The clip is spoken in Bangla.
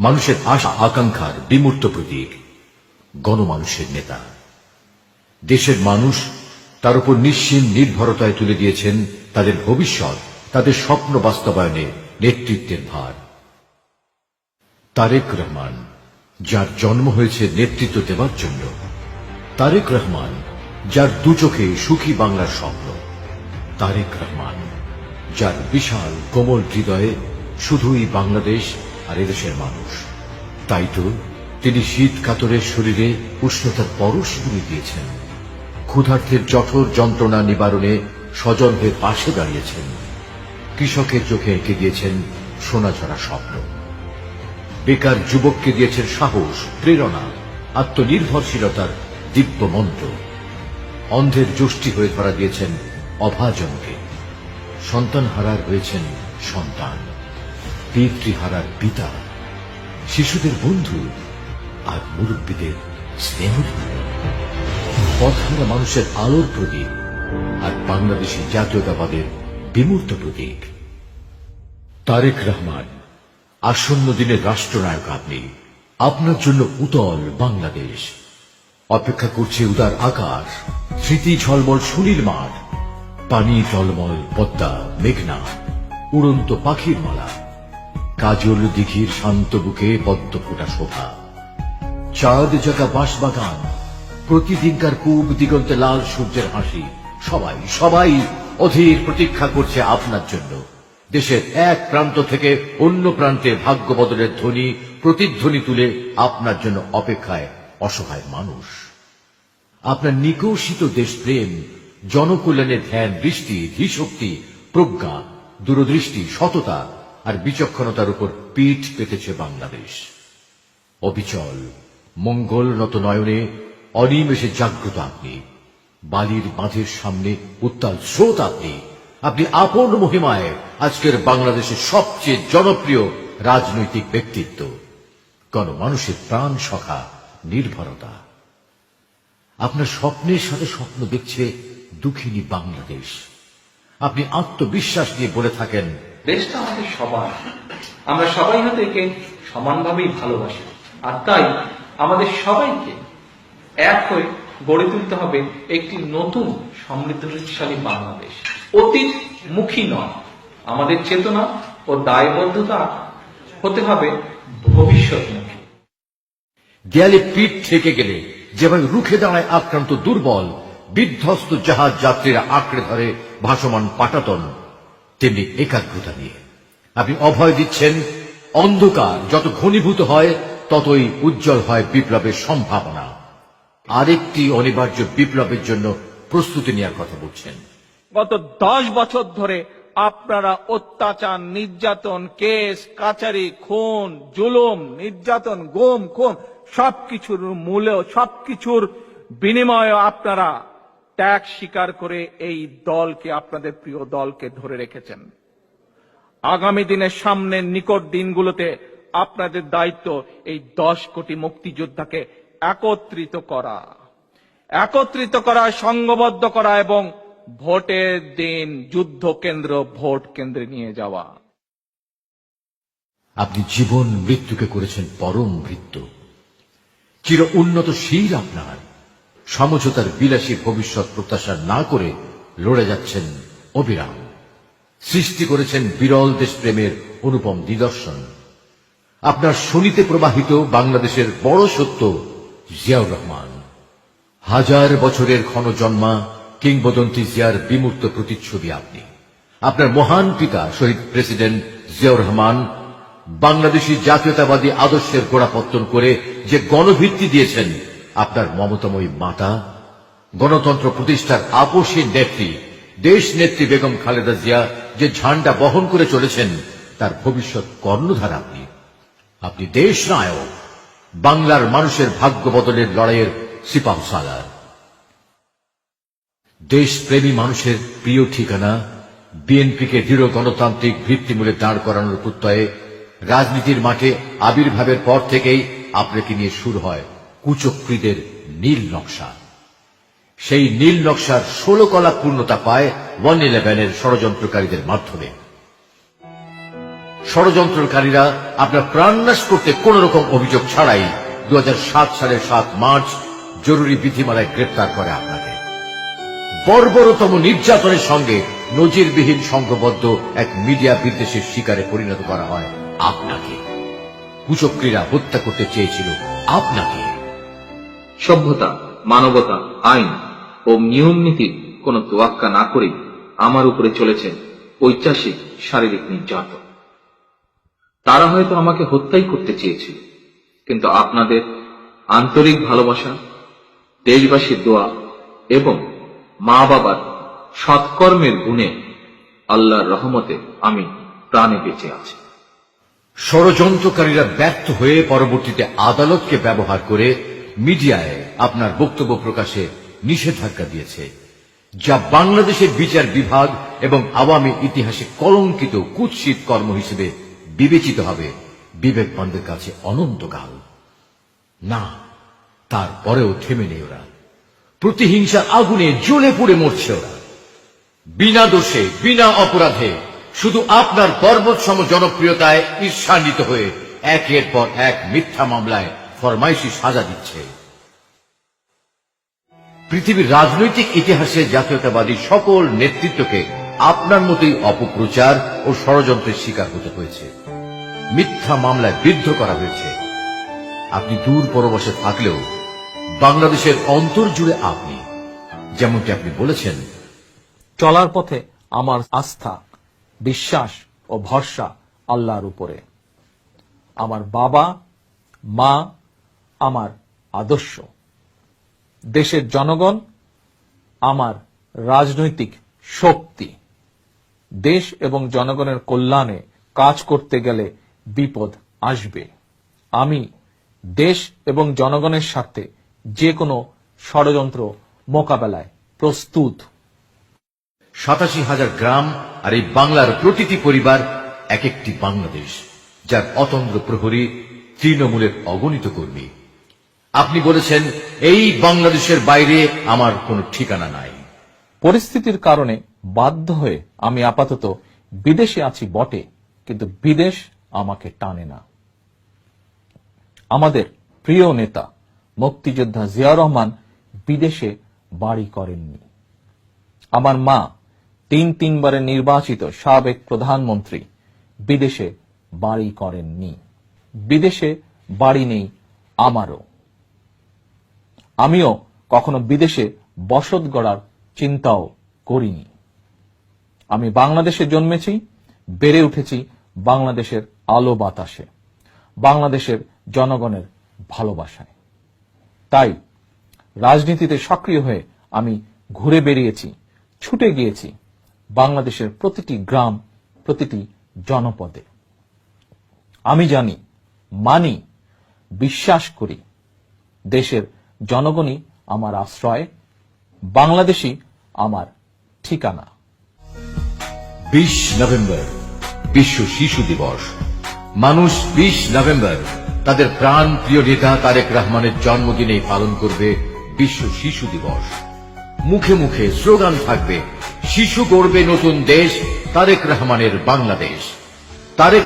মানুষের আশা, আকাঙ্ক্ষার বিমূর্ত প্রতীক গণমানুষের নেতা। দেশের মানুষ তার উপর নিশ্চিন নির্ভরতায় তুলে দিয়েছেন তাদের ভবিষ্যৎ, তাদের স্বপ্ন বাস্তবায়নে নেতৃত্বের ভার। তারেক রহমান, যার জন্ম হয়েছে নেতৃত্ব দেওয়ার জন্য। তারেক রহমান, যার দু চোখে সুখী বাংলার স্বপ্ন। তারেক রহমান, যার বিশাল কোমল হৃদয়ে শুধুই বাংলাদেশ আর এদেশের মানুষ। তাই তো তিনি শীত কাতরের শরীরে উষ্ণতার পরশ বুনে দিয়েছেন। ক্ষুধার্থের জঠর যন্ত্রণা নিবারণে স্বজন হয়ে পাশে দাঁড়িয়েছেন। কৃষকের চোখে এঁকে দিয়েছেন সোনাঝরা স্বপ্ন। বেকার যুবককে দিয়েছেন সাহস, প্রেরণা, আত্মনির্ভরশীলতার দিব্য মন্ত্র। অন্ধের যষ্টি হয়ে ধরা দিয়েছেন অভাজনকে। সন্তান হারার হয়েছেন সন্তান। পিতৃহারার পিতা, শিশুদের বন্ধু আর মুরব্বীদের স্নেহ পথহারা মানুষের আলোর প্রতীক আর বাংলাদেশী জাতীয়তাবাদের বিমূর্ত প্রতীক। তারেক রহমান, আসন্ন দিনের রাষ্ট্রনায়ক আপনি। আপনার জন্য উতল বাংলাদেশ। অপেক্ষা করছে উদার আকাশ, স্মৃতি ঝলমল সুনীল মাঠ, পানি টলমল পদ্মা, মেঘনা, উড়ন্ত পাখির মালা। কাজল দিঘির শান্ত বুকে পদ্ম ফোটা শোভা। চাঁদ জাকা বাঁশবাগান প্রতিদিনকার পূব দিগন্তে লাল সূর্যের হাসি। সবাই সবাই অধীর প্রতীক্ষা করছে আপনার জন্য। দেশের এক প্রান্ত থেকে অন্য প্রান্তে ভাগ্য বদলের ধ্বনি, প্রতিধ্বনি তুলে আপনার জন্য অপেক্ষায় অসহায় মানুষ। আপনার নিকৌশিত দেশপ্রেম, জনকল্যাণের ধ্যান বৃষ্টি ধীশক্তি প্রজ্ঞা, দূরদৃষ্টি, সততা আর বিচক্ষণতার উপর পিঠ পেতেছে বাংলাদেশ। অবিচল মঙ্গল নত নয়নে অনিমেষে জাগ্রত আপনি। বালির বাঁধের সামনে উত্তাল স্রোত আপনি। আপনি আপন মহিমায় আজকের বাংলাদেশের সবচেয়ে জনপ্রিয় রাজনৈতিক ব্যক্তিত্ব। গণমানুষের প্রাণ সখা, নির্ভরতা। আপনার স্বপ্নের সাথে স্বপ্ন দেখছে দুঃখিনী বাংলাদেশ। আপনি আত্মবিশ্বাস নিয়ে বলে থাকেন দেশটা আমাদের সবার। আমরা সবাই হয়তো একে সমানভাবেই ভালোবাসি। আর তাই আমাদের সবাইকে এক হয়ে গড়ে তুলতে হবে একটি নতুন সমৃদ্ধশালী বাংলাদেশ। অতীত মুখী নয়, আমাদের চেতনা ও দায়বদ্ধতা হতে হবে ভবিষ্যৎমুখী। দেয়ালে পিঠ থেকে গেলে যেভাবে রুখে দাঁড়ায় আক্রান্ত দুর্বল, বিধ্বস্ত জাহাজ যাত্রীরা আঁকড়ে ধরে ভাসমান পাটাতন। তেমনি একাগ্রতা নিয়ে। আপনি অভয় দিচ্ছেন, অন্ধকার যত ঘনীভূত হয়, ততই উজ্জ্বল হয় বিপ্লবের সম্ভাবনা। আরেকটি অনিবার্য বিপ্লবের জন্য প্রস্তুতি নেওয়ার কথা বলছেন। গত দশ বছর ধরে আপনারা অত্যাচার, নির্যাতন, কেস, কাচারি, খুন, জুলুম, নির্যাতন, গুম খুন সবকিছুর মূল্য সবকিছুর বিনিময়ে আপনারা ত্যাগ স্বীকার করে এই দলকে, আপনাদের প্রিয় দলকে ধরে রেখেছেন। আগামী দিনের সামনের নিকট দিনগুলোতে আপনাদের দায়িত্ব এই দশ কোটি মুক্তিযোদ্ধাকে একত্রিত করা। একত্রিত করা, সংঘবদ্ধ করা এবং ভোটের দিন যুদ্ধ কেন্দ্র ভোট কেন্দ্রে নিয়ে যাওয়া। আপনি জীবন মৃত্যুকে করেছেন পরম মৃত্যু চির উন্নত শির আপনার। সমঝোতার বিলাসী ভবিষ্যৎ প্রত্যাশা না করে লড়ে যাচ্ছেন অবিরাম। সৃষ্টি করেছেন বিরল দেশপ্রেমের অনুপম নিদর্শন। আপনার শনিতে প্রবাহিত বাংলাদেশের বড় সত্য, জিয়াউর রহমান। হাজার বছরের ক্ষণ জন্মা কিংবদন্তি জিয়ার বিমূর্ত প্রতিচ্ছবি আপনি। আপনার মহান পিতা, শহীদ প্রেসিডেন্ট জিয়াউর রহমান, বাংলাদেশী জাতীয়তাবাদী আদর্শের গোড়াপত্তন করে যে গণভিত্তি দিয়েছেন আপনার মমতাময়ী মাতা, গণতন্ত্র প্রতিষ্ঠার আপোষী নেত্রী দেশ নেত্রী বেগম খালেদা জিয়া যে ঝান্ডা বহন করে চলেছেন, তার ভবিষ্যৎ কর্ণধার আপনি। আপনি দেশ নায়ক বাংলার মানুষের ভাগ্য বদলের লড়াইয়ের সিপাহ সালার দেশপ্রেমী মানুষের প্রিয় ঠিকানা, বিএনপিকে দৃঢ় গণতান্ত্রিক ভিত্তিমূলে দাঁড় করানোর প্রত্যয়ে রাজনীতির মাঠে আবির্ভাবের পর থেকেই আপনাকে নিয়ে শুরু হয় কুচক্রীদের নীল নকশা। সেই নীল নকশার ষোলো কলা পূর্ণতা পায় ওয়ান ইলেভেনের ষড়যন্ত্রকারীদের মাধ্যমে। ষড়যন্ত্রকারীরা আপনার প্রাণনাশ করতে কোন রকম অভিযোগ ছাড়াই দু সালের সাত মার্চ জরুরি বিধিমালায় গ্রেপ্তার করে আপনাকে। বর্বরতম নির্যাতনের সঙ্গে নজিরবিহীন সংঘবদ্ধ এক মিডিয়া বিদ্বেষের শিকারে পরিণত করা হয় আপনাকে। কুচক্রীরা হত্যা করতে চেয়েছিল আপনাকে। সভ্যতা, মানবতা, আইন ও নিয়ম নীতির কোন তোয়াক্কা না করেই আমার উপরে চলেছেন ঐতিহাসিক শারীরিক নির্যাতন। তারা হয়তো আমাকে হত্যাই করতে চেয়েছিল, কিন্তু আপনাদের আন্তরিক ভালোবাসা, দেশবাসীর দোয়া এবং মা বাবার সৎকর্মের গুণে আল্লাহর রহমতে আমি প্রাণে বেঁচে আছি। ষড়যন্ত্রকারীরা ব্যর্থ হয়ে পরবর্তীতে আদালতকে ব্যবহার করে মিডিয়ায় আপনার বক্তব্য প্রকাশে নিষেধাজ্ঞা দিয়েছে, যা বাংলাদেশের বিচার বিভাগ এবং আওয়ামী ইতিহাসে কলঙ্কিত কুৎসিত কর্ম হিসেবে বিবেচিত হবে। বিবেক বিবেকবানদের কাছে অনন্তকাল না, তারপরেও থেমে নেই ওরা। প্রতিহিংসার আগুনে জ্বলে পুড়ে মরছে ওরা। বিনা দোষে, বিনা অপরাধে শুধু আপনার পর্বতসম জনপ্রিয়তায় ঈর্ষান্বিত হয়ে একের পর এক মিথ্যা মামলায় ফরমাইশি সাজা দিচ্ছে। পৃথিবীর রাজনৈতিক ইতিহাসে জাতীয়তাবাদী সকল নেতৃত্বকে আপনার মতোই অপপ্রচার ও ষড়যন্ত্রের শিকার হতে হয়েছে। মিথ্যা মামলায় বিদ্ধ করা হয়েছে। আপনি দূর পরবশে থাকলেও বাংলাদেশের অন্তর জুড়ে আপনি, যেমনটি আপনি বলেছেন, চলার পথে আমার আস্থা, বিশ্বাস ও ভরসা আল্লাহর উপরে। আমার বাবা, মা আমার আদর্শ। দেশের জনগণ আমার রাজনৈতিক শক্তি। দেশ এবং জনগণের কল্যাণে কাজ করতে গেলে বিপদ আসবে। আমি দেশ এবং জনগণের সাথে যে কোনো ষড়যন্ত্র মোকাবেলায় প্রস্তুত। সাতাশি হাজার গ্রাম আর এই বাংলার প্রতিটি পরিবার এক একটি বাংলাদেশ, যার অতন্দ্র প্রহরী তৃণমূলের অগণিত কর্মী। আপনি বলেছেন, এই বাংলাদেশের বাইরে আমার কোনো ঠিকানা নাই। পরিস্থিতির কারণে বাধ্য হয়ে আমি আপাতত বিদেশে আছি বটে, কিন্তু বিদেশ আমাকে টানে না। আমাদের প্রিয় নেতা মুক্তিযোদ্ধা জিয়া রহমান বিদেশে বাড়ি করেননি। আমার মা তিন তিনবারের নির্বাচিত সাবেক প্রধানমন্ত্রী বিদেশে বাড়ি করেননি। বিদেশে বাড়ি নেই আমারও। আমিও কখনো বিদেশে বসত গড়ার চিন্তাও করিনি। আমি বাংলাদেশে জন্মেছি, বেড়ে উঠেছি বাংলাদেশের আলো বাতাসে, বাংলাদেশের জনগণের ভালোবাসায়। তাই রাজনীতিতে সক্রিয় হয়ে আমি ঘুরে বেরিয়েছি ছুটে গিয়েছি বাংলাদেশের প্রতিটি গ্রাম, প্রতিটি জনপদে। আমি জানি, মানি, বিশ্বাস করি, দেশের জনগণই আমার আশ্রয়, বাংলাদেশই আমার ঠিকানা। বিশ নভেম্বর, বিশ্ব শিশু দিবস। মানুষ বিশ নভেম্বর, তাদের প্রাণ প্রিয় নেতা তারেক রহমানের জন্মদিনে পালন করবে বিশ্ব শিশু দিবস। মুখে মুখে স্লোগান থাকবে, শিশু গড়বে নতুন দেশ, তারেক রহমানের বাংলাদেশ। তারেক